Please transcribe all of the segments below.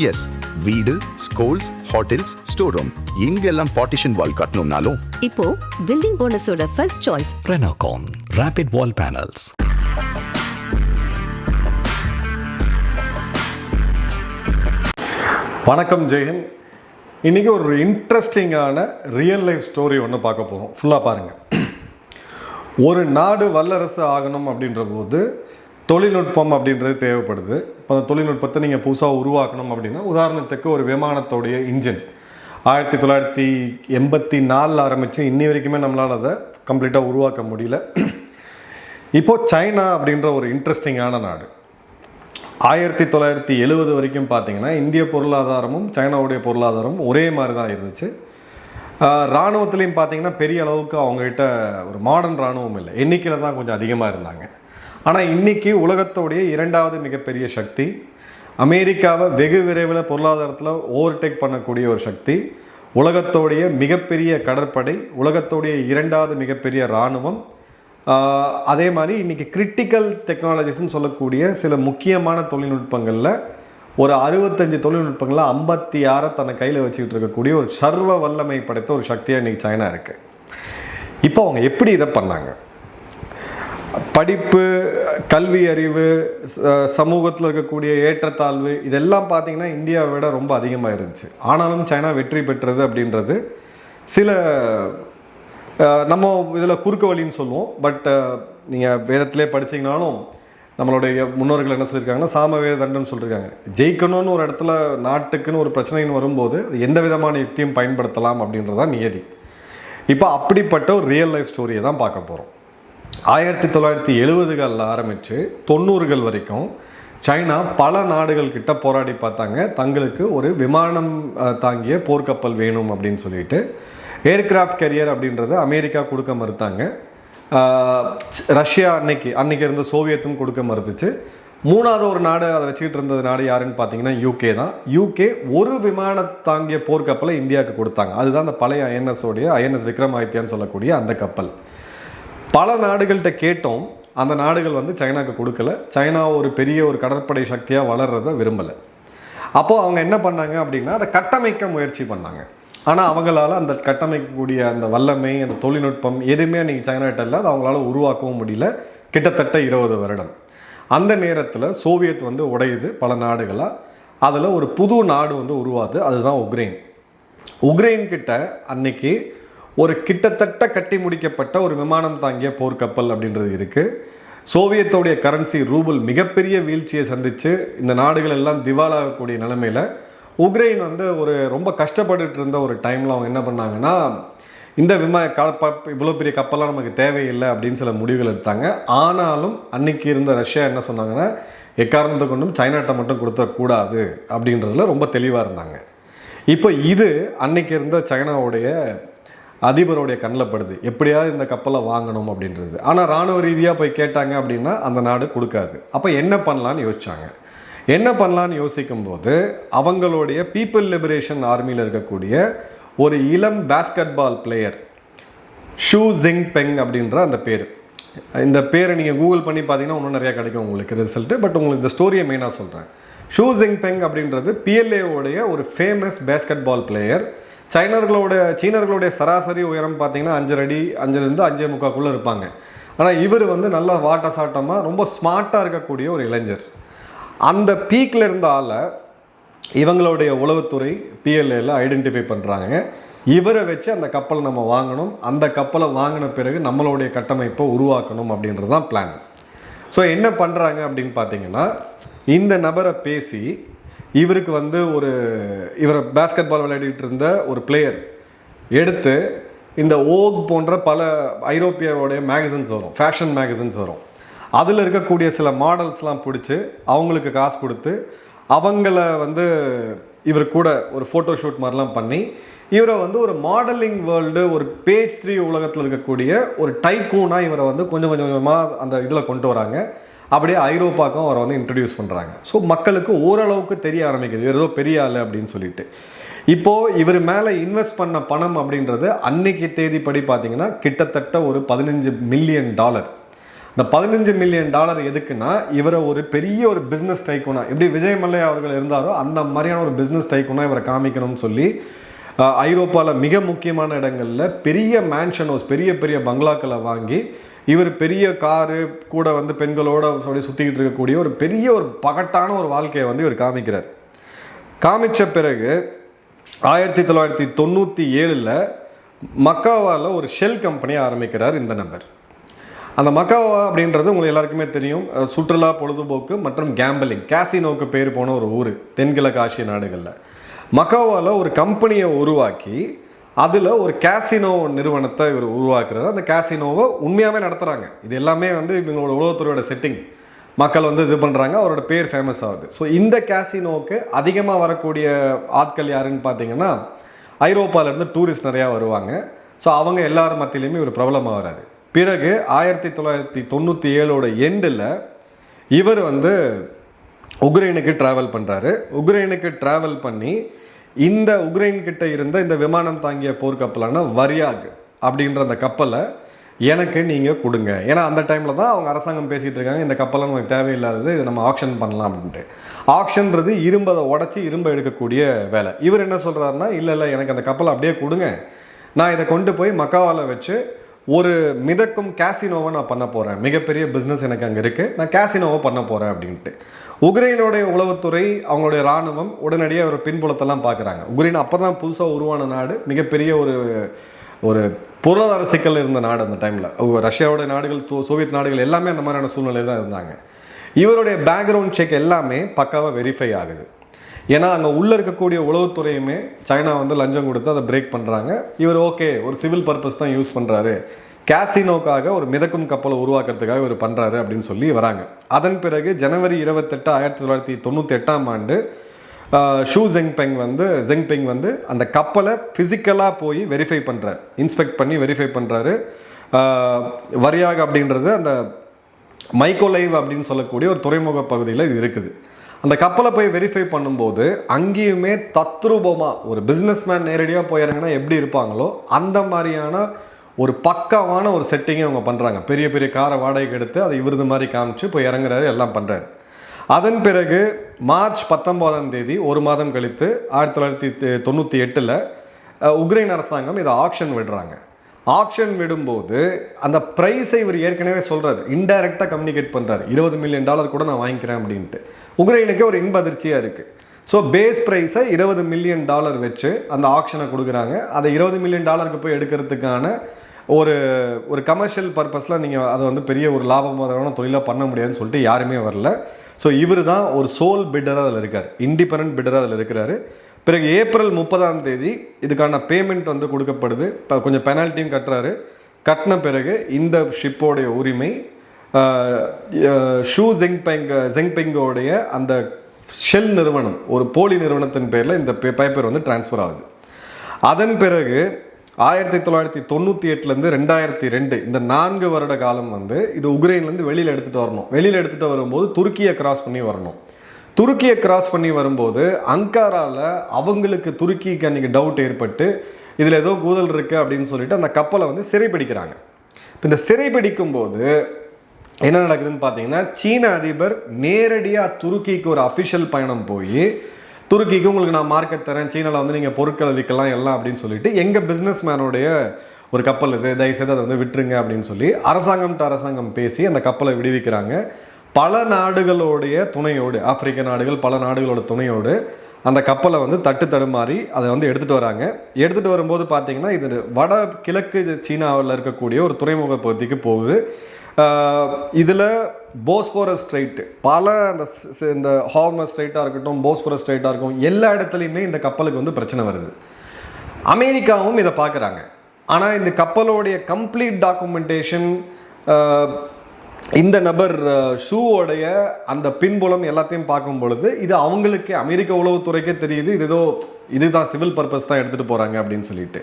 S வீடு schools hotels store room இங்கெல்லாம் partition wall கட்டணும்னாலும். இப்போ building ஓனர்ஸோட first choice Renocon Rapid Wall Panels. வணக்கம் ஜெயன் இன்றைக்கி ஒரு இன்ட்ரெஸ்டிங்கான ரியல் லைஃப் ஸ்டோரி ஒன்று பார்க்க போகிறோம் ஃபுல்லாக பாருங்கள் ஒரு நாடு வல்லரசு ஆகணும் அப்படின்ற போது தொழில்நுட்பம் அப்படின்றது தேவைப்படுது. இப்போ அந்த தொழில்நுட்பத்தை நீங்கள் புதுசாக உருவாக்கணும் அப்படின்னா உதாரணத்துக்கு ஒரு விமானத்தோடைய இன்ஜின். ஆயிரத்தி தொள்ளாயிரத்தி எண்பத்தி நாலில் ஆரம்பித்து இன்னி வரைக்குமே நம்மளால் அதை கம்ப்ளீட்டாக உருவாக்க முடியல. இப்போது சைனா அப்படின்ற ஒரு இன்ட்ரெஸ்டிங்கான நாடு. ஆயிரத்தி தொள்ளாயிரத்தி எழுபது வரைக்கும் பார்த்தீங்கன்னா இந்திய பொருளாதாரமும் சைனாவுடைய பொருளாதாரமும் ஒரே மாதிரி தான் இருந்துச்சு. இராணுவத்துலேயும் பார்த்தீங்கன்னா பெரிய அளவுக்கு அவங்ககிட்ட ஒரு மாடர்ன் இராணுவம் இல்லை. எண்ணிக்கையில் தான் கொஞ்சம் அதிகமாக இருந்தாங்க. ஆனால் இன்னைக்கு உலகத்தோடைய இரண்டாவது மிகப்பெரிய சக்தி அமெரிக்காவை வெகு விரைவில் பொருளாதாரத்தில் ஓவர்டேக் பண்ணக்கூடிய ஒரு சக்தி உலகத்தோடைய மிகப்பெரிய கடற்படை உலகத்தோடைய இரண்டாவது மிகப்பெரிய இராணுவம் அதே மாதிரி இன்றைக்கி கிரிட்டிக்கல் டெக்னாலஜிஸ்ன்னு சொல்லக்கூடிய சில முக்கியமான தொழில்நுட்பங்களில் ஒரு அறுபத்தஞ்சு தொழில்நுட்பங்களில் ஐம்பத்தி ஆறை தன்னை கையில் வச்சுக்கிட்டு இருக்கக்கூடிய ஒரு சர்வ வல்லமை படைத்த ஒரு சக்தியாக இன்றைக்கி சைனா இருக்குது இப்போ அவங்க எப்படி இதை பண்ணாங்க? படிப்பு கல்வி அறிவு ச- சமூகத்தில் இருக்கக்கூடிய ஏற்றத்தாழ்வு இதெல்லாம் பார்த்தீங்கன்னா இந்தியாவை விட ரொம்ப அதிகமாக இருந்துச்சு. ஆனாலும் சைனா வெற்றி பெற்றது அப்படின்றது சில நம்ம இதில் குறுக்கு வழின்னு சொல்லுவோம். பட் நீங்கள் வேதத்திலே படிச்சீங்கனாலும் நம்மளுடைய முன்னோர்கள் என்ன சொல்லியிருக்காங்கன்னா சாமவேத தண்டம் சொல்லியிருக்காங்க. ஜெயிக்கணும்னு ஒரு இடத்துல நாட்டுக்குன்னு ஒரு பிரச்சனைன்னு வரும்போது எந்த விதமான யுக்தியும் பயன்படுத்தலாம் அப்படின்றதான் நியதி. இப்போ அப்படிப்பட்ட ஒரு ரியல் லைஃப் ஸ்டோரியை தான் பார்க்க போகிறோம் ஆயிரத்தி தொள்ளாயிரத்தி எழுபதுகளில் ஆரம்பித்து தொண்ணூறுகள் வரைக்கும் சைனா பல நாடுகள் கிட்ட போராடி பார்த்தாங்க. தங்களுக்கு ஒரு விமானம் தாங்கிய போர்க்கப்பல் வேணும் அப்படின்னு சொல்லிட்டு. ஏர்கிராஃப்ட் கெரியர் அப்படின்றத அமெரிக்கா கொடுக்க மறுத்தாங்க. ரஷ்யா அன்னைக்கு அன்னைக்கு இருந்த சோவியத்தும் கொடுக்க மறுத்துச்சு. மூணாவது ஒரு நாடு அதை வச்சுக்கிட்டு இருந்தது நாடு யாருன்னு பார்த்தீங்கன்னா யூகே தான். யூகே ஒரு விமான தாங்கிய போர்க்கப்பலை இந்தியாவுக்கு கொடுத்தாங்க. அதுதான் அந்த பழைய ஐஎன்எஸ் உடைய ஐஎன்எஸ் விக்ரமாதித்யான்னு சொல்லக்கூடிய அந்த கப்பல். பல நாடுகள்கிட்ட கேட்டோம் அந்த நாடுகள் வந்து சைனாவுக்கு கொடுக்கல. சைனா ஒரு பெரிய ஒரு கடற்படை சக்தியாக வளர்கிறத விரும்பலை. அப்போது அவங்க என்ன பண்ணாங்க அப்படின்னா அதை கட்டமைக்க முயற்சி பண்ணாங்க. ஆனால் அவங்களால அந்த கட்டமைக்கக்கூடிய அந்த வல்லமை அந்த தொழில்நுட்பம் எதுவுமே அன்றைக்கி சைனாட்ட இல்லை. அது அவங்களால உருவாக்கவும் முடியல. கிட்டத்தட்ட இருபது வருடம். அந்த நேரத்தில் சோவியத் வந்து உடையுது பல நாடுகளாக அதில் ஒரு புது நாடு வந்து உருவாது. அதுதான் உக்ரைன். உக்ரைன் கிட்ட அன்னைக்கு ஒரு கிட்டத்தட்ட கட்டி முடிக்கப்பட்ட ஒரு விமானம் தாங்கிய போர்க்கப்பல் அப்படின்றது இருக்குது சோவியத்தோடைய கரன்சி ரூபல் மிகப்பெரிய வீழ்ச்சியை சந்தித்து இந்த நாடுகள் எல்லாம் திவாலாகக்கூடிய நிலைமையில் உக்ரைன் வந்து ஒரு ரொம்ப கஷ்டப்பட்டுட்டு இருந்த ஒரு டைமில் அவங்க என்ன பண்ணாங்கன்னா இந்த விமா கப்ப இவ்வளோ பெரிய கப்பல்லாம் நமக்கு தேவையில்லை அப்படின்னு சில முடிவுகள் எடுத்தாங்க. ஆனாலும் அன்னைக்கு இருந்த ரஷ்யா என்ன சொன்னாங்கன்னா எக்காரணத்தை கொண்டும் சைனாட்ட மட்டும் கொடுத்துடக்கூடாது அப்படின்றதுல ரொம்ப தெளிவாக இருந்தாங்க. இப்போ இது அன்னைக்கு இருந்த சைனாவுடைய அதிபருடைய கண்ணில் படுது. எப்படியாவது இந்த கப்பலை வாங்கணும் அப்படின்றது. ஆனால் ராணுவ ரீதியாக போய் கேட்டாங்க அப்படின்னா அந்த நாடு கொடுக்காது. அப்போ என்ன பண்ணலான்னு யோசிச்சாங்க. என்ன பண்ணலான்னு யோசிக்கும்போது அவங்களுடைய பீப்புள் லிபரேஷன் ஆர்மியில் இருக்கக்கூடிய ஒரு இளம் basketball player Shu Jing Peng அப்படின்ற அந்த பேர். இந்த பேரை நீங்கள் கூகுள் பண்ணி பார்த்தீங்கன்னா இன்னும் நிறையா கிடைக்கும் உங்களுக்கு ரிசல்ட்டு பட் உங்களுக்கு இந்த ஸ்டோரியை மெயினாக சொல்கிறேன் ஷூ ஜிங் பெங் அப்படின்றது பிஎல்ஏவோடைய ஒரு ஃபேமஸ் பேஸ்கெட் பால் பிளேயர் சைனர்களோட சீனர்களுடைய சராசரி உயரம் பார்த்தீங்கன்னா அஞ்சரை அடி அஞ்சுலேருந்து அஞ்சே முக்காக்குள்ளே இருப்பாங்க. ஆனால் இவர் வந்து நல்லா வாட்ட சாட்டமாக ரொம்ப ஸ்மார்ட்டாக இருக்கக்கூடிய ஒரு இளைஞர். அந்த பீக்கில் இருந்த ஆளை இவங்களுடைய உளவுத்துறை பிஎல்ஏல ஐடென்டிஃபை பண்ணுறாங்க இவரை வச்சு அந்த கப்பலை நம்ம வாங்கணும். அந்த கப்பலை வாங்கின பிறகு நம்மளுடைய கட்டமைப்பை உருவாக்கணும் அப்படின்றது தான் பிளான் ஸோ என்ன பண்ணுறாங்க அப்படின்னு பார்த்தீங்கன்னா இந்த நபரை பேசி இவருக்கு வந்து ஒரு இவரை பேஸ்கெட் பால் விளையாடிட்டு இருந்த ஒரு பிளேயர் எடுத்து இந்த ஓக் போன்ற பல ஐரோப்பியாவுடைய மேகசின்ஸ் வரும் ஃபேஷன் மேகசின்ஸ் வரும். அதில் இருக்கக்கூடிய சில மாடல்ஸ்லாம் பிடிச்சி அவங்களுக்கு காசு கொடுத்து அவங்கள வந்து இவர் கூட ஒரு ஃபோட்டோ ஷூட் மாதிரிலாம் பண்ணி இவரை வந்து ஒரு மாடலிங் வேர்ல்டு ஒரு பேஜ் த்ரீ உலகத்தில் இருக்கக்கூடிய ஒரு டைக்கூனாக இவரை வந்து கொஞ்சம் கொஞ்சம் கொஞ்சமாக அந்த இதில் கொண்டு வராங்க. அப்படியே ஐரோப்பாக்கும் அவரை வந்து இன்ட்ரடியூஸ் பண்ணுறாங்க ஸோ மக்களுக்கு ஓரளவுக்கு தெரிய ஆரம்பிக்குது. இவர் ஏதோ பெரிய ஆள் அப்படின்னு சொல்லிட்டு. இப்போது இவர் மேலே இன்வெஸ்ட் பண்ண பணம் அப்படின்றது அன்னைக்கு தேதிப்படி பார்த்தீங்கன்னா கிட்டத்தட்ட ஒரு பதினஞ்சு மில்லியன் டாலர் இந்த பதினஞ்சு மில்லியன் டாலர் எதுக்குன்னா இவரை ஒரு பெரிய ஒரு பிஸ்னஸ் டைக்குனா எப்படி விஜய் மல்லையா அவர்கள் இருந்தாரோ அந்த மாதிரியான ஒரு பிஸ்னஸ் டைக்குனா இவரை காமிக்கணும்னு சொல்லி ஐரோப்பாவில் மிக முக்கியமான இடங்களில் பெரிய மேன்ஷன் ஹவுஸ் பெரிய பெரிய பங்களாக்களை வாங்கி இவர் பெரிய காரு கூட வந்து பெண்களோட சொல்லி சுற்றிக்கிட்டு இருக்கக்கூடிய ஒரு பெரிய ஒரு பகட்டான ஒரு வாழ்க்கையை வந்து இவர் காமிக்கிறார். காமிச்ச பிறகு ஆயிரத்தி தொள்ளாயிரத்தி தொண்ணூற்றி ஏழில் மக்காவாவில் ஒரு ஷெல் கம்பெனி ஆரம்பிக்கிறார் இந்த நபர். அந்த மக்காவா அப்படின்றது உங்களுக்கு எல்லாருக்குமே தெரியும். சுற்றுலா பொழுதுபோக்கு மற்றும் கேம்பலிங் கேசினோக்கு பேர் போன ஒரு ஊர் தென்கிழக்கு ஆசிய நாடுகளில். மக்காவாவில் ஒரு கம்பெனியை உருவாக்கி அதில் ஒரு கேசினோ நிறுவனத்தை இவர் உருவாக்குறாரு. அந்த கேசினோவை உண்மையாகவே நடத்துகிறாங்க இது எல்லாமே வந்து இவங்களோட உலகத்துறையோட செட்டிங் மக்கள் வந்து இது பண்ணுறாங்க அவரோட பேர் ஃபேமஸ் ஆகுது. ஸோ இந்த கேசினோவுக்கு அதிகமாக வரக்கூடிய ஆட்கள் யாருன்னு பார்த்தீங்கன்னா ஐரோப்பாவிலேருந்து டூரிஸ்ட் நிறையா வருவாங்க. ஸோ அவங்க எல்லார் மத்தியிலையுமே இவர் பிரபலமாக வராரு பிறகு ஆயிரத்தி தொள்ளாயிரத்தி தொண்ணூற்றி ஏழோட எண்டில் இவர் வந்து உக்ரைனுக்கு ட்ராவல் பண்ணுறாரு உக்ரைனுக்கு ட்ராவல் பண்ணி இந்த உக்ரைன் கிட்ட இருந்த இந்த விமானம் தாங்கிய போர்க்கப்பலான வரியாக் அப்படின்ற அந்த கப்பலை எனக்கு நீங்கள் கொடுங்க. ஏன்னா அந்த டைமில் தான் அவங்க அரசாங்கம் பேசிகிட்டு இருக்காங்க இந்த கப்பலை நமக்கு தேவையில்லாதது இதை நம்ம ஆக்ஷன் பண்ணலாம் அப்படின்ட்டு. ஆக்ஷன்றது இரும்பதை உடச்சி இரும்பை எடுக்கக்கூடிய வேலை. இவர் என்ன சொல்கிறாருன்னா இல்லை இல்லை எனக்கு அந்த கப்பலை அப்படியே கொடுங்க. நான் இதை கொண்டு போய் மக்காவால் வச்சு ஒரு மிதக்கும் கேசினோவை நான் பண்ண போகிறேன் மிகப்பெரிய பிஸ்னஸ் எனக்கு அங்கே இருக்குது நான் கேசினோவை பண்ண போகிறேன் அப்படின்ட்டு. உக்ரைனுடைய உளவுத்துறை அவங்களுடைய இராணுவம் உடனடியாக ஒரு பின்புலத்தெல்லாம் பார்க்குறாங்க உக்ரைன் அப்போ தான் புதுசாக உருவான நாடு மிகப்பெரிய ஒரு ஒரு பொருளாதார சிக்கல் இருந்த நாடு அந்த டைமில் ரஷ்யாவோட நாடுகள் சோ- சோவியத் நாடுகள் எல்லாமே அந்த மாதிரியான சூழ்நிலை தான் இருந்தாங்க. இவருடைய பேக்ரவுண்ட் செக் எல்லாமே பக்காவாக வெரிஃபை ஆகுது. ஏன்னா அங்கே உள்ளே இருக்கக்கூடிய உளவுத்துறையுமே சைனா வந்து லஞ்சம் கொடுத்து அதை பிரேக் பண்ணுறாங்க இவர் ஓகே ஒரு சிவில் பர்பஸ் தான் யூஸ் பண்ணுறாரு கேசினோக்காக ஒரு மிதக்கும் கப்பலை உருவாக்குறதுக்காக இவர் பண்ணுறாரு அப்படின்னு சொல்லி வராங்க. அதன் பிறகு ஜனவரி இருபத்தெட்டு ஆயிரத்தி தொள்ளாயிரத்தி தொண்ணூற்றி எட்டாம் ஆண்டு ஷூ ஜெங்பெங் வந்து ஜெங்பெங் வந்து அந்த கப்பலை ஃபிசிக்கலாக போய் வெரிஃபை பண்ணுறார் இன்ஸ்பெக்ட் பண்ணி வெரிஃபை பண்ணுறாரு வரியாக அப்படின்றது அந்த மைக்கோலைவ் அப்படின்னு சொல்லக்கூடிய ஒரு துறைமுக பகுதியில் இது இருக்குது. அந்த கப்பலை போய் வெரிஃபை பண்ணும்போது அங்கேயுமே தத்ரூபமாக ஒரு பிஸ்னஸ்மேன் நேரடியாக போய் எப்படி இருப்பாங்களோ அந்த மாதிரியான ஒரு பக்காவான ஒரு செட்டிங்கை அவங்க பண்ணுறாங்க பெரிய பெரிய காரை வாடகைக்கு எடுத்து அதை இவரது மாதிரி காமிச்சு போய் இறங்குறாரு எல்லாம் பண்ணுறாரு அதன் பிறகு மார்ச் பத்தொம்போதாம் தேதி ஒரு மாதம் கழித்து ஆயிரத்தி தொள்ளாயிரத்தி தொண்ணூற்றி எட்டில் உக்ரைன் அரசாங்கம் இதை ஆக்ஷன் விடுறாங்க. ஆக்ஷன் விடும்போது அந்த ப்ரைஸை இவர் ஏற்கனவே சொல்கிறார் இன்டைரக்டாக கம்யூனிகேட் பண்ணுறாரு இருபது மில்லியன் டாலர் கூட நான் வாங்கிக்கிறேன் அப்படின்ட்டு. உக்ரைனுக்கு ஒரு இன்ப அதிர்ச்சியாக இருக்குது ஸோ பேஸ் ப்ரைஸை இருபது மில்லியன் டாலர் வச்சு அந்த ஆக்ஷனை கொடுக்குறாங்க. அதை இருபது மில்லியன் டாலருக்கு போய் எடுக்கிறதுக்கான ஒரு ஒரு கமர்ஷியல் பர்பஸில் நீங்கள் அதை வந்து பெரிய ஒரு லாபமான தொழிலாக பண்ண முடியாதுன்னு சொல்லிட்டு யாருமே வரல. ஸோ இவர் தான் ஒரு சோல் பிட்டராக அதில் இருக்கார். இண்டிபெண்ட் பிட்டராக அதில் இருக்கிறாரு. பிறகு ஏப்ரல் முப்பதாம் தேதி இதுக்கான பேமெண்ட் வந்து கொடுக்கப்படுது. இப்போ கொஞ்சம் பெனால்ட்டியும் கட்டுறாரு. கட்டின பிறகு இந்த ஷிப்போடைய உரிமை ஷூ ஜெங் ஷூ ஜெங்பெங் ஜெங்பெங்கோடைய அந்த ஷெல் நிறுவனம் ஒரு போலி நிறுவனத்தின் பேரில் இந்த பேப்பர் வந்து டிரான்ஸ்ஃபர் ஆகுது. அதன் பிறகு ஆயிரத்தி தொள்ளாயிரத்தி தொண்ணூற்றி எட்டுலேருந்து ரெண்டாயிரத்தி ரெண்டு இந்த நான்கு வருட காலம் வந்து இது உக்ரைன்லேருந்து வெளியில் எடுத்துகிட்டு வரணும். வெளியில் எடுத்துகிட்டு வரும்போது துருக்கியை கிராஸ் பண்ணி வரணும். துருக்கியை கிராஸ் பண்ணி வரும்போது அங்காராவில் அவங்களுக்கு துருக்கிக்கு அன்றைக்கி டவுட் ஏற்பட்டு இதில் ஏதோ கூதல் இருக்குது அப்படின்னு சொல்லிட்டு அந்த கப்பலை வந்து சிறைப்பிடிக்கிறாங்க இப்போ இந்த சிறைப்பிடிக்கும் போது என்ன நடக்குதுன்னு பார்த்தீங்கன்னா சீன அதிபர் நேரடியாக துருக்கிக்கு ஒரு அஃபிஷியல் பயணம் போய் துருக்கிக்கு உங்களுக்கு நான் மார்க்கெட் தரேன் சீனாவில் வந்து நீங்கள் பொருட்களை விற்கலாம் எல்லாம் அப்படின்னு சொல்லிட்டு எங்கள் பிஸ்னஸ் மேனுடைய ஒரு கப்பல் இது தயவுசெய்து அதை வந்து விட்டுருங்க அப்படின்னு சொல்லி அரசாங்கம் டு அரசாங்கம் பேசி அந்த கப்பலை விடுவிக்கிறாங்க. பல நாடுகளுடைய துணையோடு ஆப்பிரிக்க நாடுகள் பல நாடுகளோட துணையோடு அந்த கப்பலை வந்து தட்டு தடுமாறி அதை வந்து எடுத்துகிட்டு வராங்க. எடுத்துகிட்டு வரும்போது பார்த்திங்கன்னா இது வட கிழக்கு சீனாவில் இருக்கக்கூடிய ஒரு துறைமுக பகுதிக்கு போகுது. இதில் போஸ்போரஸ் ஸ்ட்ரைட் பல அந்த இந்த ஹார்மஸ் ஸ்ட்ரைட்டாக இருக்கட்டும் போஸ்போரஸ் ஸ்ட்ரைட்டாக இருக்கும் எல்லா இடத்துலையுமே இந்த கப்பலுக்கு வந்து பிரச்சனை வருது. அமெரிக்காவும் இதை பார்க்குறாங்க. ஆனால் இந்த கப்பலோடைய கம்ப்ளீட் டாக்குமெண்டேஷன் இந்த நபர் ஷூவோடைய அந்த பின்புலம் எல்லாத்தையும் பார்க்கும் பொழுது இது அவங்களுக்கு அமெரிக்க உளவுத்துறைக்கே தெரியுது இது ஏதோ இதுதான் சிவில் பர்பஸ் தான் எடுத்துகிட்டு போகிறாங்க அப்படின்னு சொல்லிட்டு.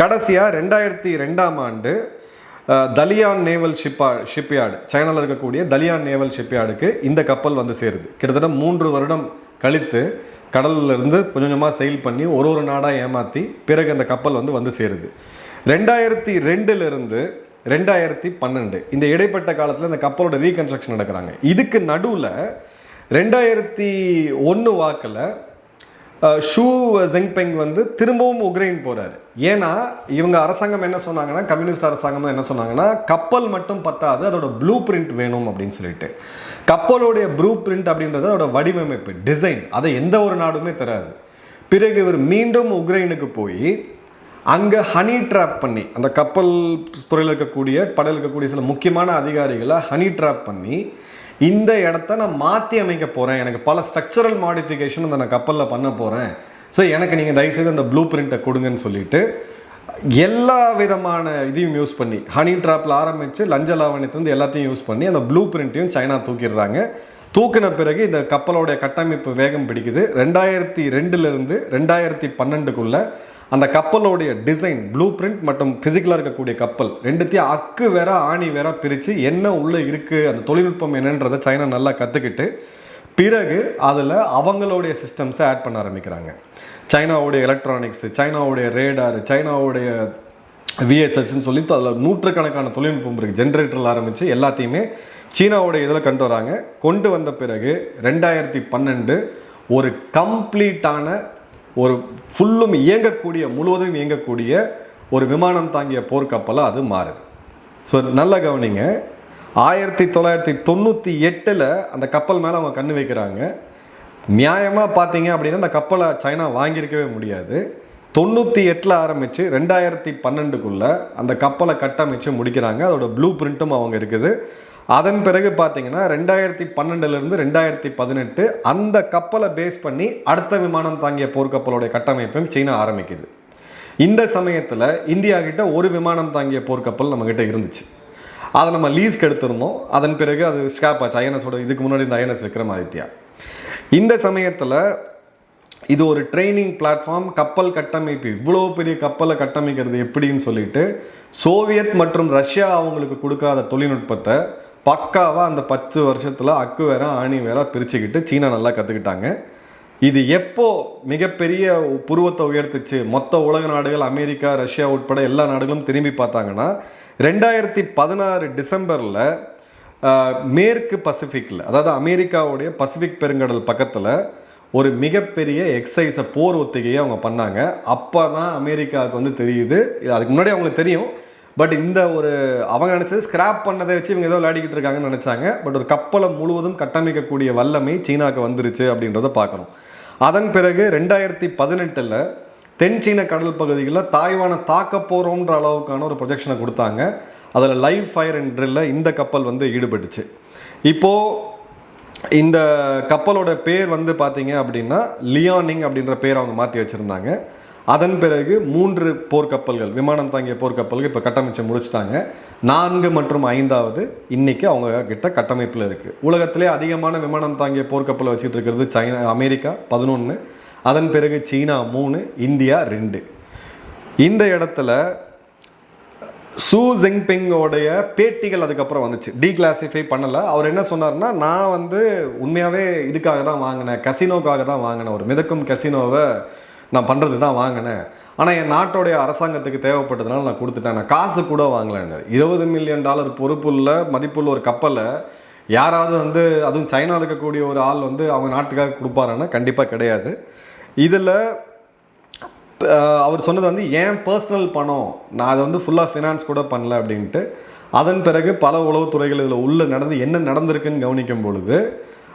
கடைசியாக ரெண்டாயிரத்தி ரெண்டாம் ஆண்டு தலியான் நேவல் ஷிப்பா ஷிப்யார்டு சைனாவில் இருக்கக்கூடிய தலியான் நேவல் ஷிப்யார்டுக்கு இந்த கப்பல் வந்து சேருது. கிட்டத்தட்ட மூன்று வருடம் கழித்து கடல்லிருந்து கொஞ்சம் கொஞ்சமாக செயல் பண்ணி ஒரு ஒரு நாடாக ஏமாற்றி பிறகு அந்த கப்பல் வந்து வந்து சேருது. ரெண்டாயிரத்தி ரெண்டுலேருந்து ரெண்டாயிரத்தி பன்னெண்டு. இந்த இடைப்பட்ட காலத்தில் இந்த கப்பலோட ரீகன்ஸ்ட்ரக்ஷன் நடக்கிறாங்க. இதுக்கு நடுவில் ரெண்டாயிரத்தி ஒன்று வாக்கில் ஷூ ஜெங்பெங் வந்து திரும்பவும் உக்ரைன் போறாரு. ஏன்னா இவங்க அரசாங்கம் என்ன சொன்னாங்கன்னா கம்யூனிஸ்ட் அரசாங்கம் என்ன சொன்னாங்கன்னா கப்பல் மட்டும் பத்தாது அதோட ப்ளூ பிரிண்ட் வேணும் அப்படின்னு சொல்லிட்டு. கப்பலோடைய ப்ளூ பிரிண்ட் அப்படின்றது அதோட வடிவமைப்பு டிசைன் அதை எந்த ஒரு நாடுமே தராது. பிறகு இவர் மீண்டும் உக்ரைனுக்கு போய் அங்கே ஹனி ட்ராப் பண்ணி அந்த கப்பல் துறையில் இருக்கக்கூடிய படையில் இருக்கக்கூடிய சில முக்கியமான அதிகாரிகளை ஹனி ட்ராப் பண்ணி இந்த இடத்த நான் மாற்றி அமைக்க போகிறேன் எனக்கு பல ஸ்ட்ரக்சரல் மாடிஃபிகேஷன் அந்த நான் கப்பலில் பண்ண போகிறேன் ஸோ எனக்கு நீங்கள் தயவுசெய்து அந்த ப்ளூ பிரிண்ட்டை கொடுங்கன்னு சொல்லிட்டு எல்லா விதமான இதையும் யூஸ் பண்ணி ஹனி ட்ராப்பில் ஆரம்பித்து லஞ்ச லாவணியத்துலேருந்து எல்லாத்தையும் யூஸ் பண்ணி அந்த ப்ளூ பிரிண்ட்டையும் சைனா தூக்கிடுறாங்க. தூக்கின பிறகு இந்த கப்பலோடைய கட்டமைப்பு வேகம் பிடிக்குது. ரெண்டாயிரத்தி ரெண்டுலேருந்து ரெண்டாயிரத்தி பன்னெண்டுக்குள்ளே அந்த கப்பலோடைய டிசைன் ப்ளூ பிரிண்ட் மற்றும் ஃபிசிக்கலாக இருக்கக்கூடிய கப்பல் ரெண்டுத்தையும் அக்கு வேற ஆணி வேற பிரித்து என்ன உள்ளே இருக்குது அந்த தொழில்நுட்பம் என்னன்றதை சைனா நல்லா கற்றுக்கிட்டு பிறகு அதில் அவங்களுடைய சிஸ்டம்ஸை ஆட் பண்ண ஆரம்பிக்கிறாங்க. சைனாவுடைய எலக்ட்ரானிக்ஸ் சைனாவுடைய ரேடார் சைனாவுடைய விஎஸ்எஸ்ன்னு சொல்லி அதில் நூற்றுக்கணக்கான தொழில்நுட்பம் இருக்குது ஜென்ரேட்டரில் ஆரம்பித்து எல்லாத்தையுமே சீனாவுடைய இதில் கொண்டு வராங்க. கொண்டு வந்த பிறகு ரெண்டாயிரத்தி பன்னெண்டு ஒரு கம்ப்ளீட்டான ஒரு ஃபுல்லும் இயங்கக்கூடிய முழுவதும் இயங்கக்கூடிய ஒரு விமானம் தாங்கிய போர்க்கப்பலாக அது மாறுது. ஸோ நல்ல கவனிங்க. ஆயிரத்தி தொள்ளாயிரத்தி தொண்ணூற்றி எட்டில் அந்த கப்பல் மேலே அவங்க கண்ணு வைக்கிறாங்க. நியாயமாக பார்த்தீங்க அப்படின்னா அந்த கப்பலை சைனா வாங்கியிருக்கவே முடியாது. தொண்ணூற்றி எட்டில் ஆரம்பித்து ரெண்டாயிரத்தி பன்னெண்டுக்குள்ளே அந்த கப்பலை கட்டமைச்சு முடிக்கிறாங்க. அதோட ப்ளூ பிரிண்ட்டும் அவங்க இருக்குது. அதன் பிறகு பார்த்தீங்கன்னா ரெண்டாயிரத்தி பன்னெண்டுலேருந்து ரெண்டாயிரத்தி பதினெட்டு அந்த கப்பலை பேஸ் பண்ணி அடுத்த விமானம் தாங்கிய போர்க்கப்பலோடைய கட்டமைப்பையும் சீனா ஆரம்பிக்குது. இந்த சமயத்தில் இந்தியா கிட்ட ஒரு விமானம் தாங்கிய போர்க்கப்பல் நம்மக்கிட்ட இருந்துச்சு. அதை நம்ம லீஸ்க்கு எடுத்திருந்தோம். அதன் பிறகு அது ஸ்கிராப் ஆச்சு. ஐஎன்எஸோட இதுக்கு முன்னாடி இந்த ஐஎன்எஸ் விக்ரமாதித்யா இந்த சமயத்தில் இது ஒரு ட்ரைனிங் பிளாட்ஃபார்ம் கப்பல் கட்டமைப்பு இவ்வளோ பெரிய கப்பலை கட்டமைக்கிறது எப்படின்னு சொல்லிட்டு சோவியத் மற்றும் ரஷ்யா அவங்களுக்கு கொடுக்காத தொழில்நுட்பத்தை பக்காவாக அந்த பத்து வருஷத்தில் அக்கு வேற ஆணி வேற பிரிச்சுக்கிட்டு சீனா நல்லா கற்றுக்கிட்டாங்க இது எப்போ மிகப்பெரிய புருவத்தை உயர்த்துச்சு? மொத்த உலக நாடுகள் அமெரிக்கா ரஷ்யா உட்பட எல்லா நாடுகளும் திரும்பி பார்த்தாங்கன்னா ரெண்டாயிரத்தி பதினாறு டிசம்பரில் மேற்கு பசிஃபிக்கில் அதாவது அமெரிக்காவுடைய பசிபிக் பெருங்கடல் பக்கத்தில் ஒரு மிகப்பெரிய எக்ஸசைஸை போர் ஒத்திகையை அவங்க பண்ணாங்க. அப்போ தான் அமெரிக்காவுக்கு வந்து தெரியுது. அதுக்கு முன்னாடி அவங்களுக்கு தெரியும். பட் இந்த ஒரு அவங்க நினச்சது ஸ்கிராப் பண்ணதை வச்சு இவங்க ஏதோ விளையாடிக்கிட்டு இருக்காங்கன்னு நினச்சாங்க. பட் ஒரு கப்பலை முழுவதும் கட்டமைக்கக்கூடிய வல்லமை சீனாவுக்கு வந்துருச்சு அப்படின்றத பார்க்கணும். அதன் பிறகு ரெண்டாயிரத்தி பதினெட்டில் தென் சீன கடல் பகுதிகளில் தாய்வானை தாக்க போகிறோன்ற அளவுக்கான ஒரு ப்ரொஜெக்ஷனை கொடுத்தாங்க. அதில் லைவ் ஃபயர் என்ற இந்த கப்பல் வந்து ஈடுபட்டுச்சு. இப்போது இந்த கப்பலோட பேர் வந்து பார்த்தீங்க அப்படின்னா லியானிங் அப்படின்ற பேர் அவங்க மாற்றி வச்சுருந்தாங்க. அதன் பிறகு மூன்று போர்க்கப்பல்கள் விமானம் தாங்கிய போர்க்கப்பல்கள் இப்போ கட்டமைச்சு முடிச்சிட்டாங்க. நான்கு மற்றும் ஐந்தாவது இன்றைக்கி அவங்க கிட்ட கட்டமைப்பில் இருக்குது உலகத்திலே அதிகமான விமானம் தாங்கிய போர்க்கப்பலை வச்சுட்டு இருக்கிறது சைனா அமெரிக்கா பதினொன்று அதன் பிறகு சீனா மூணு இந்தியா ரெண்டு. இந்த இடத்துல சூ ஜிங்பிங்கோடைய பேட்டிகள் அதுக்கப்புறம் வந்துச்சு. டீக்ளாசிஃபை பண்ணலை. அவர் என்ன சொன்னார்னா நான் வந்து உண்மையாகவே இதுக்காக தான் வாங்கினேன் கசினோக்காக தான் வாங்கினேன். ஒரு மிதக்கும் கசினோவை நான் பண்ணுறது தான் வாங்கினேன். ஆனால் என் நாட்டோடைய அரசாங்கத்துக்கு தேவைப்பட்டதுனால நான் கொடுத்துட்டேன். நான் காசு கூட வாங்கலைன்னு இருபது மில்லியன் டாலர் பொறுப்புள்ள மதிப்புள்ள ஒரு கப்பலை யாராவது வந்து அதுவும் சைனாவில் இருக்கக்கூடிய ஒரு ஆள் வந்து அவங்க நாட்டுக்காக கொடுப்பாருன்னா கண்டிப்பாக கிடையாது. இதில் அவர் சொன்னது வந்து ஏன் பர்சனல் பணம்? நான் அதை வந்து ஃபுல்லாக ஃபினான்ஸ் கூட பண்ணல அப்படின்ட்டு. அதன் பிறகு பல உளவுத்துறைகள் இதில் உள்ளே நடந்து என்ன நடந்திருக்குன்னு கவனிக்கும் பொழுது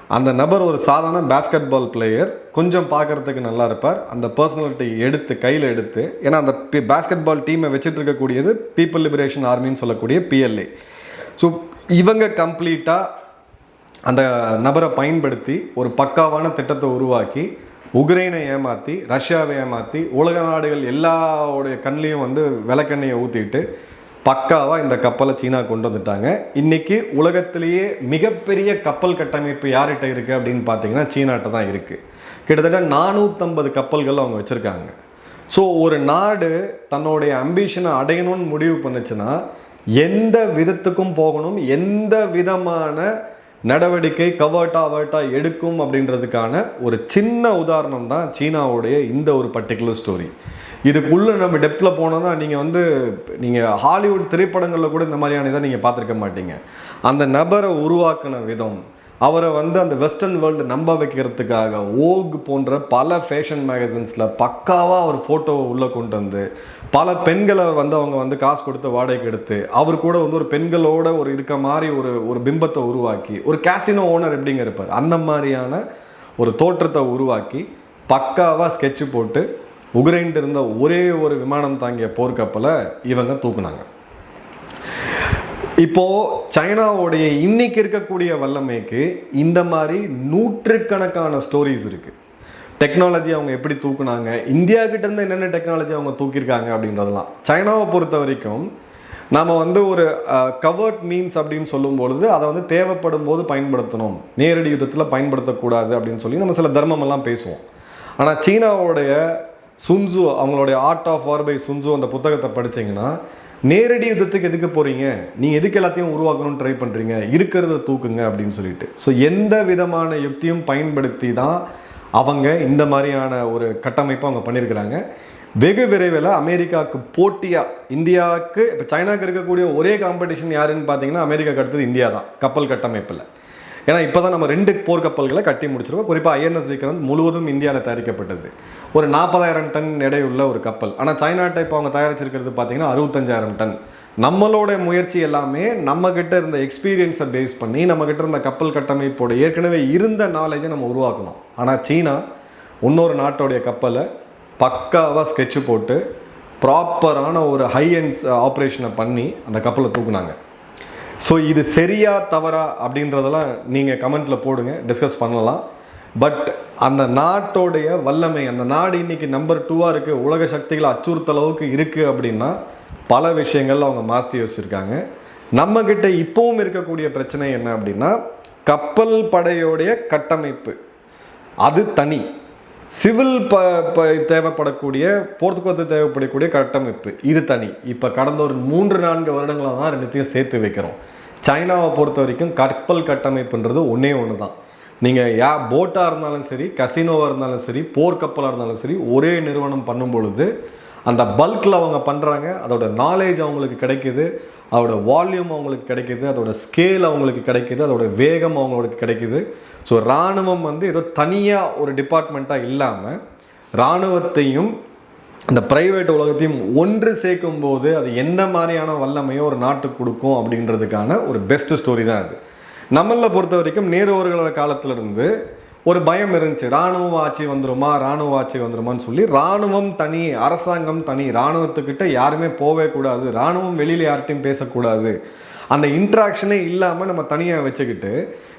அந்த நபர் ஒரு சாதாரண பேஸ்கெட் பால் பிளேயர் கொஞ்சம் பார்க்கறதுக்கு நல்லா இருப்பார். அந்த பர்சனாலிட்டி எடுத்து கையில் எடுத்து ஏன்னா அந்த பேஸ்கெட் பால் டீமை வச்சுட்டு இருக்கக்கூடியது பீப்புள் லிபரேஷன் ஆர்மின்னு சொல்லக்கூடிய பிஎல்ஏ ஸோ இவங்க கம்ப்ளீட்டாக அந்த நபரை பயன்படுத்தி ஒரு பக்காவான திட்டத்தை உருவாக்கி உக்ரைனை ஏமாற்றி ரஷ்யாவை ஏமாற்றி உலக நாடுகள் எல்லாவுடைய கண்ணிலையும் வந்து விளக்கெண்ணையை ஊற்றிட்டு பக்காவாக இந்த கப்பலை சீனா கொண்டு வந்துட்டாங்க. இன்றைக்கி உலகத்திலேயே மிகப்பெரிய கப்பல் கட்டமைப்பு யார்கிட்ட இருக்குது அப்படின்னு பார்த்தீங்கன்னா சீனாட்ட தான் இருக்குது கிட்டத்தட்ட நானூற்றம்பது கப்பல்கள் அவங்க வச்சுருக்காங்க. ஸோ ஒரு நாடு தன்னுடைய அம்பிஷனை அடையணும்னு முடிவு பண்ணுச்சுன்னா எந்த விதத்துக்கும் போகணும் எந்த விதமான நடவடிக்கை கவர்ட்டா அவர்ட்டா எடுக்கும் அப்படின்றதுக்கான ஒரு சின்ன உதாரணம் தான் சீனாவுடைய இந்த ஒரு பர்டிகுலர் ஸ்டோரி இதுக்குள்ளே நம்ம டெப்த்தில் போனோம்னா நீங்கள் வந்து நீங்கள் ஹாலிவுட் திரைப்படங்களில் கூட இந்த மாதிரியான இதை நீங்கள் பார்த்துருக்க மாட்டீங்க. அந்த நபரை உருவாக்கின விதம் அவரை வந்து அந்த வெஸ்டர்ன் வேர்ல்டு நம்ப வைக்கிறதுக்காக ஓக் போன்ற பல ஃபேஷன் மேகசின்ஸில் பக்காவாக அவர் ஃபோட்டோவை உள்ளே கொண்டு வந்து பல பெண்களை வந்து அவங்க வந்து காசு கொடுத்து வாடகைக்கு எடுத்து அவர் கூட வந்து ஒரு பெண்களோட ஒரு இருக்க மாதிரி ஒரு ஒரு பிம்பத்தை உருவாக்கி ஒரு கேசினோ ஓனர் எப்படிங்க இருப்பார்? அந்த மாதிரியான ஒரு தோற்றத்தை உருவாக்கி பக்காவாக ஸ்கெட்ச் போட்டு உக்ரைன்ட்டு இருந்த ஒரே ஒரு விமானம் தாங்கிய போர்க்கப்பலை இவங்க தூக்குனாங்க. இப்போ சைனாவுடைய இன்னைக்கு இருக்கக்கூடிய வல்லமைக்கு இந்த மாதிரி நூற்றுக்கணக்கான ஸ்டோரிஸ் இருக்கு. டெக்னாலஜி அவங்க எப்படி தூக்குனாங்க இந்தியா கிட்ட இருந்து என்னென்ன டெக்னாலஜி அவங்க தூக்கியிருக்காங்க அப்படின்றதெல்லாம். சைனாவை பொறுத்த வரைக்கும் நாம் வந்து ஒரு கவர்ட் மீன்ஸ் அப்படின்னு சொல்லும் பொழுது அதை வந்து தேவைப்படும் போது பயன்படுத்தணும். நேரடி யுத்தத்தில் பயன்படுத்தக்கூடாது அப்படின்னு சொல்லி நம்ம சில தர்மமெல்லாம் பேசுவோம். ஆனால் சீனாவுடைய சுன்சு அவங்களுடைய art of war by Sun Tzu அந்த புத்தகத்தை படிச்சீங்கன்னா நேரடி யுத்தத்துக்கு எதுக்கு போகிறீங்க நீங்கள் எதுக்கு எல்லாத்தையும் உருவாக்கணும்னு ட்ரை பண்ணுறீங்க இருக்கிறத தூக்குங்க அப்படின்னு சொல்லிட்டு. ஸோ எந்த விதமான யுக்தியும் பயன்படுத்தி தான் அவங்க இந்த மாதிரியான ஒரு கட்டமைப்பை அவங்க பண்ணியிருக்கிறாங்க. வெகு விரைவில் அமெரிக்காவுக்கு போட்டியாக இந்தியாவுக்கு இப்போ சைனாவுக்கு இருக்கக்கூடிய ஒரே காம்படிஷன் யாருன்னு பார்த்தீங்கன்னா அமெரிக்காக்கு அடுத்தது இந்தியா தான் கப்பல் கட்டமைப்பில். ஏன்னா இப்போ தான் நம்ம ரெண்டு போர்க்கப்பல்களை கட்டி முடிச்சிருக்கோம். குறிப்பாக ஐஎன்எஸ் விக்ரம் முழுவதும் இந்தியாவில் தயாரிக்கப்பட்டது. ஒரு நாற்பதாயிரம் டன் எடையுள்ள ஒரு கப்பல். ஆனால் சைனாட்டை இப்போ அவங்க தயாரிச்சிருக்கிறது பார்த்தீங்கன்னா அறுபத்தஞ்சாயிரம் டன். நம்மளோட முயற்சி எல்லாமே நம்ம இருந்த எக்ஸ்பீரியன்ஸை பேஸ் பண்ணி நம்மக்கிட்ட இருந்த கப்பல் கட்டமைப்போட ஏற்கனவே இருந்த நாலேஜை நம்ம உருவாக்கணும். ஆனால் சீனா இன்னொரு நாட்டோடைய கப்பலை பக்காவாக ஸ்கெட்ச் போட்டு ப்ராப்பரான ஒரு ஹை எண்ட்ஸ் ஆப்ரேஷனை பண்ணி அந்த கப்பலை தூக்குனாங்க. ஸோ இது சரியா தவறா அப்படின்றதெல்லாம் நீங்கள் கமெண்ட்டில் போடுங்க டிஸ்கஸ் பண்ணலாம். பட் அந்த நாட்டோடைய வல்லமை அந்த நாடு இன்றைக்கி நம்பர் டூவாக இருக்குது உலக சக்திகளை அச்சுறுத்தளவுக்கு இருக்குது அப்படின்னா பல விஷயங்கள் அவங்க மாற்றி வச்சுருக்காங்க. நம்மக்கிட்ட இப்போவும் இருக்கக்கூடிய பிரச்சனை என்ன அப்படின்னா கப்பல் படையோடைய கட்டமைப்பு. அது தனி. சிவில் ப ப தேவைப்படக்கூடிய போர்த்துக்கோத்து தேவைப்படக்கூடிய கட்டமைப்பு. இது தனி. இப்போ கடந்த ஒரு மூன்று நான்கு வருடங்களாக தான் ரெண்டுத்தையும் சேர்த்து வைக்கிறோம். சைனாவை பொறுத்த வரைக்கும் கப்பல் கட்டமைப்புன்றது ஒன்றே ஒன்று தான் நீங்கள் யா போட்டாக இருந்தாலும் சரி கசினோவாக இருந்தாலும் சரி போர்க்கப்பலாக இருந்தாலும் சரி ஒரே நிறுவனம் பண்ணும் பொழுது அந்த பல்கில் அவங்க பண்ணுறாங்க அதோட நாலேஜ் அவங்களுக்கு கிடைக்கிது அதோட வால்யூம் அவங்களுக்கு கிடைக்கிது அதோட ஸ்கேல் அவங்களுக்கு கிடைக்கிது அதோட வேகம் அவங்களுக்கு கிடைக்கிது. ஸோ இராணுவம் வந்து ஏதோ தனியாக ஒரு டிபார்ட்மெண்ட்டாக இல்லாமல் இராணுவத்தையும் இந்த பிரைவேட் உலகத்தையும் ஒன்று சேர்க்கும் போது அது எந்த மாதிரியான வல்லமையோ ஒரு நாட்டுக்கு கொடுக்கும் அப்படின்றதுக்கான ஒரு பெஸ்ட் ஸ்டோரி தான் அது. நம்மளை பொறுத்த வரைக்கும் நேரு அவர்களோட இருந்து ஒரு பயம் இருந்துச்சு. இராணுவ ஆட்சி வந்துருமா? ராணுவ ஆட்சி வந்துருமான்னு சொல்லி ராணுவம் தனி அரசாங்கம் தனி ராணுவத்துக்கிட்ட யாருமே போவே கூடாது. ராணுவம் வெளியில் யார்கிட்டையும் பேசக்கூடாது. அந்த இன்ட்ராக்ஷனே இல்லாமல் நம்ம தனியாக வச்சுக்கிட்டு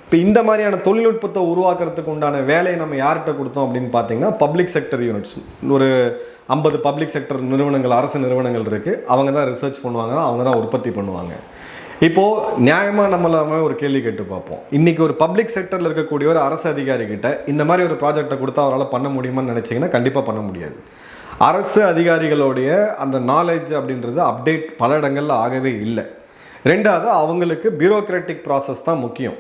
இப்போ இந்த மாதிரியான தொழில்நுட்பத்தை உருவாக்குறதுக்கு உண்டான வேலையை நம்ம யார்கிட்ட கொடுத்தோம் அப்படின்னு பார்த்தீங்கன்னா பப்ளிக் செக்டர் யூனிட்ஸ் ஒரு ஐம்பது பப்ளிக் செக்டர் நிறுவனங்கள் அரசு நிறுவனங்கள் இருக்குது அவங்க தான் ரிசர்ச் பண்ணுவாங்க அவங்க தான் உற்பத்தி பண்ணுவாங்க. இப்போது நியாயமாக நம்மளாம ஒரு கேள்வி கேட்டு பார்ப்போம். இன்றைக்கி ஒரு பப்ளிக் செக்டரில் இருக்கக்கூடிய ஒரு அரசு அதிகாரி கிட்ட இந்த மாதிரி ஒரு ப்ராஜெக்டை கொடுத்தா அவரால் பண்ண முடியுமான்னு நினச்சிங்கன்னா கண்டிப்பாக பண்ண முடியாது. அரசு அதிகாரிகளுடைய அந்த நாலேஜ் அப்படின்றது அப்டேட் பல இடங்களில் ஆகவே இல்லை. ரெண்டாவது அவங்களுக்கு பியூரோக்ராட்டிக் ப்ராசஸ் தான் முக்கியம்.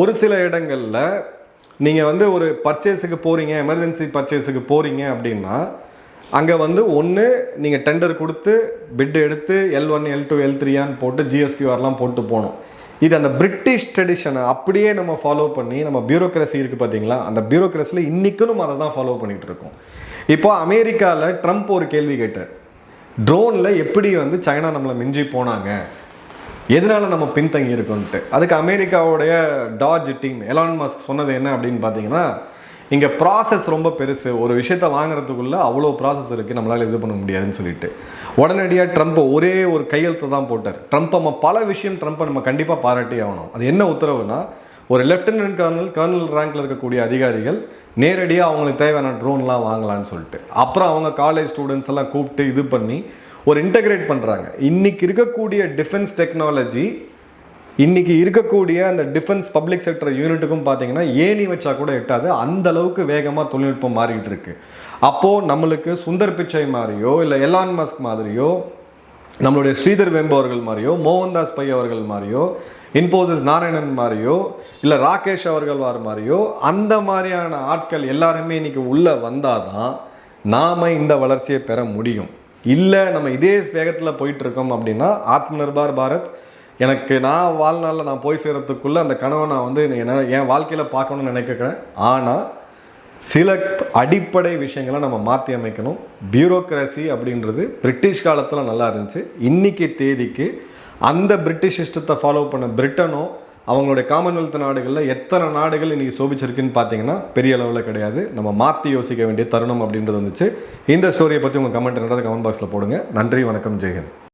ஒரு சில இடங்களில் நீங்கள் வந்து ஒரு பர்ச்சேஸுக்கு போகிறீங்க எமர்ஜென்சி பர்ச்சேஸுக்கு போகிறீங்க அப்படின்னா அங்கே வந்து ஒன்று நீங்கள் டெண்டர் கொடுத்து பிட் எடுத்து L one L two L த்ரீயான்னு போட்டு ஜிஎஸ்கியூஆர்லாம் போட்டு போகணும். இது அந்த பிரிட்டிஷ் ட்ரெடிஷனை அப்படியே நம்ம ஃபாலோ பண்ணி நம்ம பியூரோக்ரஸி இருக்குது பார்த்தீங்களா அந்த பியூரோக்ரஸியில் இன்றைக்கும் நம்ம அதை தான் ஃபாலோ பண்ணிகிட்டு இருக்கோம். இப்போ அமெரிக்காவில் ட்ரம்ப் ஒரு கேள்வி கேட்டார். ட்ரோனில் எப்படி வந்து சைனா நம்மளை மிஞ்சி போனாங்க? எதனால நம்ம பின்தங்கி இருக்கோன்ட்டு அதுக்கு அமெரிக்காவுடைய டாஜ் டீம் எலான் மஸ்க் சொன்னது என்ன அப்படின்னு பார்த்தீங்கன்னா இங்கே ப்ராசஸ் ரொம்ப பெருசு. ஒரு விஷயத்த வாங்குறதுக்குள்ளே அவ்வளோ ப்ராசஸ் இருக்குது நம்மளால் இது பண்ண முடியாதுன்னு சொல்லிட்டு. உடனடியாக ட்ரம்ப் ஒரே ஒரு கையெழுத்து தான் போட்டார். ட்ரம்ப் நம்ம பல விஷயம் ட்ரம்ப்பை நம்ம கண்டிப்பாக பாராட்டி ஆகணும். அது என்ன உத்தரவுனா ஒரு லெஃப்டினன்ட் கர்னல் கர்னல் ரேங்கில் இருக்கக்கூடிய அதிகாரிகள் நேரடியாக அவங்களுக்கு தேவையான ட்ரோன்லாம் வாங்கலான்னு சொல்லிட்டு. அப்புறம் அவங்க காலேஜ் ஸ்டூடெண்ட்ஸ் எல்லாம் கூப்பிட்டு இது பண்ணி ஒரு இன்டகிரேட் பண்ணுறாங்க இன்றைக்கி இருக்கக்கூடிய டிஃபென்ஸ் டெக்னாலஜி இன்றைக்கி இருக்கக்கூடிய அந்த டிஃபென்ஸ் பப்ளிக் செக்டர் யூனிட்டுக்கும் பார்த்தீங்கன்னா ஏணி வச்சா கூட எட்டாது. அந்த அளவுக்கு வேகமாக தொழில்நுட்பம் மாறிக்கிட்டு இருக்கு. அப்போது நம்மளுக்கு சுந்தர் பிச்சை மாதிரியோ இல்லை எலான் மஸ்க் மாதிரியோ நம்மளுடைய ஸ்ரீதர் வெம்பு அவர்கள் மாதிரியோ மோகன்தாஸ் பை அவர்கள் மாதிரியோ இன்போசிஸ் நாராயணன் மாதிரியோ இல்லை ராகேஷ் அவர்கள் வார் மாதிரியோ அந்த மாதிரியான ஆட்கள் எல்லாருமே இன்றைக்கி உள்ளே வந்தால் தான் நாம் இந்த வளர்ச்சியை பெற முடியும். இல்லை நம்ம இதே வேகத்தில் போயிட்டுருக்கோம் அப்படின்னா ஆத்ம நிர்பார் பாரத் எனக்கு நான் வாழ்நாளில் நான் போய் சேர்றதுக்குள்ளே அந்த கனவை நான் வந்து என்ன என் வாழ்க்கையில் பார்க்கணும்னு நினைக்கிறேன். ஆனால் சில அடிப்படை விஷயங்களை நம்ம மாற்றி அமைக்கணும். பியூரோக்ரஸி அப்படின்றது பிரிட்டிஷ் காலத்தில் நல்லா இருந்துச்சு. இன்னைக்கு தேதிக்கு அந்த பிரிட்டிஷ் சிஸ்டத்தை ஃபாலோ பண்ண பிரிட்டனோ அவங்களுடைய காமன்வெல்த் நாடுகளில் எத்தனை நாடுகள் இன்றைக்கி சோபிச்சிருக்குன்னு பார்த்தீங்கன்னா பெரிய அளவில் கிடையாது. நம்ம மாற்றி யோசிக்க வேண்டிய தருணம் அப்படின்றது வந்துச்சு. இந்த ஸ்டோரியை பற்றி உங்கள் கமெண்ட் என்னோட கமெண்ட் பாக்ஸில் போடுங்க. நன்றி வணக்கம் ஜெயகன்